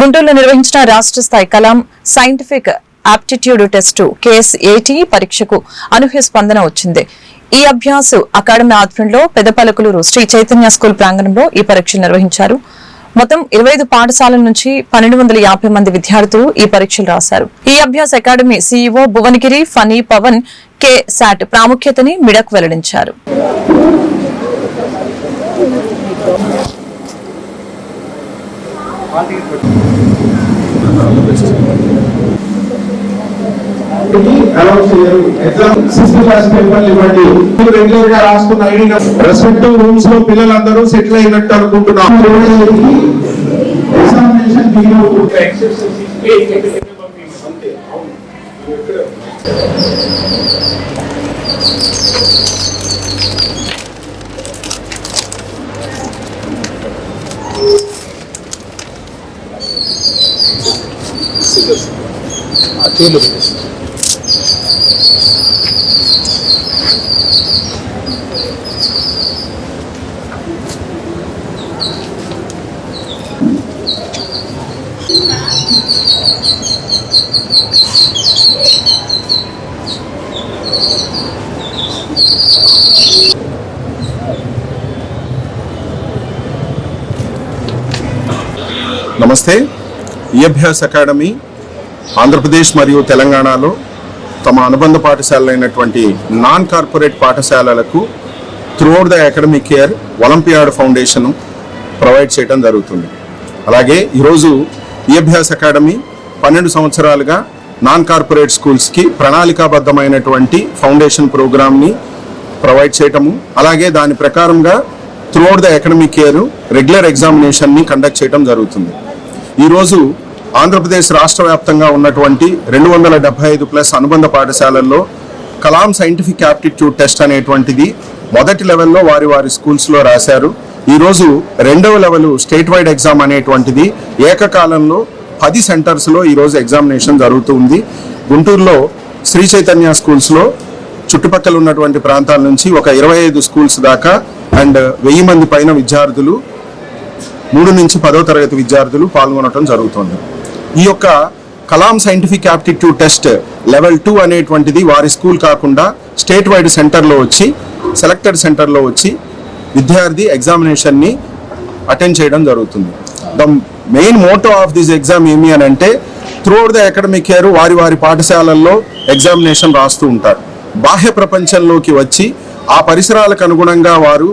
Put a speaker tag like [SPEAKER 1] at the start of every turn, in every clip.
[SPEAKER 1] గుంటూరులో నిర్వహించిన రాష్ట్ర స్థాయి Kalam scientific aptitude test KS AT పరీక్షకు అనూహ్య స్పందన వచ్చింది. ఈ అభ్యాసు అకాడమీ ఆధ్వర్యంలో పెదపలకులూరు శ్రీ చైతన్య స్కూల్ ప్రాంగణంలో ఈ పరీక్షలు నిర్వహించారు. మొత్తం ఇరవై ఐదు పాఠశాలల నుంచి పన్నెండు వందల యాభై మంది విద్యార్థులు ఈ పరీక్షలు రాశారు. ఈ అభ్యాస academy CEO Bhuvanagiri Phani Pavan K. SAT ప్రాముఖ్యతని మిడక్ వెల్లడించారు.
[SPEAKER 2] అనౌన్స్ చేయరు. ఎగ్జామ్ సిక్స్త్ క్లాస్ పేపర్లు ఇవ్వండి. మీరు రెగ్యులర్గా రాసుకున్న ఐడి రెస్పెక్టివ్ రూమ్స్లో పిల్లలందరూ సెటిల్ అయినట్టు అనుకుంటున్నాం. ఎగ్జామినేషన్
[SPEAKER 3] నమస్తే. ఈ అభ్యాస్ అకాడమీ ఆంధ్రప్రదేశ్ మరియు తెలంగాణలో తమ అనుబంధ పాఠశాలైనటువంటి నాన్ కార్పొరేట్ పాఠశాలలకు throughout the academic year olympiad foundation provide చేయడం జరుగుతుంది. అలాగే ఈరోజు ఈ అభ్యాస్ అకాడమీ పన్నెండు సంవత్సరాలుగా నాన్ కార్పొరేట్ స్కూల్స్కి ప్రణాళికాబద్ధమైనటువంటి ఫౌండేషన్ ప్రోగ్రామ్ని ప్రొవైడ్ చేయటము అలాగే దాని ప్రకారంగా throughout the academic year regular ఎగ్జామినేషన్ని conduct చేయడం జరుగుతుంది. ఈరోజు ఆంధ్రప్రదేశ్ రాష్ట్ర వ్యాప్తంగా ఉన్నటువంటి రెండు వందల డెబ్బై ఐదు ప్లస్ అనుబంధ పాఠశాలల్లో కలాం సైంటిఫిక్ యాప్టిట్యూడ్ టెస్ట్ అనేటువంటిది మొదటి లెవెల్లో వారి వారి స్కూల్స్లో రాశారు. ఈరోజు రెండవ లెవెల్ స్టేట్ వైడ్ ఎగ్జామ్ అనేటువంటిది ఏకకాలంలో పది సెంటర్స్లో ఈరోజు ఎగ్జామినేషన్ జరుగుతూ ఉంది. గుంటూరులో శ్రీ చైతన్య స్కూల్స్లో చుట్టుపక్కల ఉన్నటువంటి ప్రాంతాల నుంచి ఒక ఇరవై ఐదు స్కూల్స్ దాకా అండ్ వెయ్యి మంది పైన విద్యార్థులు మూడు నుంచి పదో తరగతి విద్యార్థులు పాల్గొనడం జరుగుతుంది. ఈ యొక్క Kalam scientific aptitude test level two అనేటువంటిది వారి స్కూల్ కాకుండా స్టేట్ వైడ్ సెంటర్లో వచ్చి సెలెక్టెడ్ సెంటర్లో వచ్చి విద్యార్థి ఎగ్జామినేషన్ని అటెండ్ చేయడం జరుగుతుంది. The main motto of this exam ఏమి అని అంటే త్రూఅవుట్ ద అకాడమిక్ ఇయర్ వారి వారి పాఠశాలల్లో ఎగ్జామినేషన్ రాస్తూ ఉంటారు. బాహ్య ప్రపంచంలోకి వచ్చి ఆ పరిసరాలకు అనుగుణంగా వారు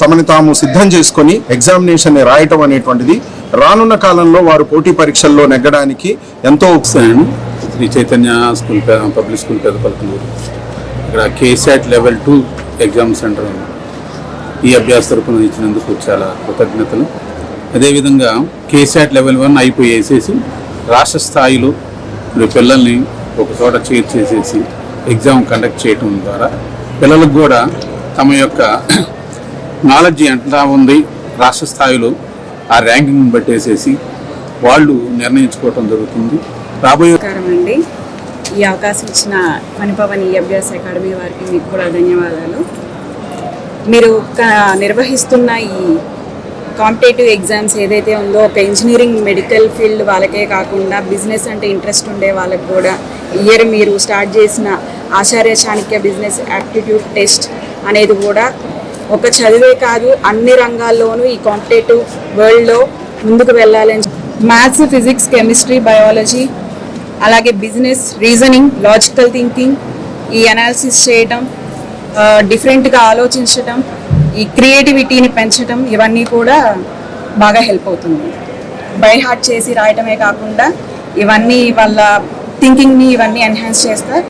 [SPEAKER 3] తమని తాము సిద్ధం చేసుకొని ఎగ్జామినేషన్ రాయటం అనేటువంటిది రానున్న కాలంలో వారు పోటీ పరీక్షల్లో నెగ్గడానికి ఎంతో
[SPEAKER 4] Shri Chaitanya school public school Pedapalakaluru ఇక్కడ KSAT level two exam centre ఈ అభ్యాస తరపున ఇచ్చినందుకు చాలా కృతజ్ఞతలు. అదేవిధంగా కేసాట్ లెవెల్ వన్ అయిపోయేసేసి రాష్ట్ర స్థాయిలో పిల్లల్ని ఒక చోట చేర్చేసేసి ఎగ్జామ్ కండక్ట్ చేయటం ద్వారా పిల్లలకు కూడా తమ యొక్క నాలెడ్జ్ ఎంత ఉంది రాష్ట్ర స్థాయిలో ఆ ర్యాంకింగ్ బట్టేసేసి వాళ్ళు నిర్ణయించుకోవటం జరుగుతుంది. రాబోయే
[SPEAKER 5] అండి. ఈ అవకాశం ఇచ్చిన మణిపవన్ ఈ అభ్యాస అకాడమీ వారికి మీకు కూడా ధన్యవాదాలు. మీరు నిర్వహిస్తున్న ఈ కాంపిటేటివ్ ఎగ్జామ్స్ ఏదైతే ఉందో ఒక ఇంజనీరింగ్ మెడికల్ ఫీల్డ్ వాళ్ళకే కాకుండా బిజినెస్ అంటే ఇంట్రెస్ట్ ఉండే వాళ్ళకి కూడా ఇయర్ మీరు స్టార్ట్ చేసిన Acharya Chanakya business aptitude test అనేది కూడా ఒక చదివే కాదు అన్ని రంగాల్లోనూ ఈ కాంపిటేటివ్ వరల్డ్లో ముందుకు వెళ్ళాలని మ్యాథ్స్ ఫిజిక్స్ కెమిస్ట్రీ బయాలజీ అలాగే బిజినెస్ రీజనింగ్ లాజికల్ థింకింగ్ ఈ అనాలిసిస్ చేయటం డిఫరెంట్గా ఆలోచించటం ఈ క్రియేటివిటీని పెంచటం ఇవన్నీ కూడా బాగా హెల్ప్ అవుతుంది. బై హార్ట్ చేసి రాయటమే కాకుండా ఇవన్నీ వాళ్ళ థింకింగ్ని ఇవన్నీ ఎన్హాన్స్ చేస్తా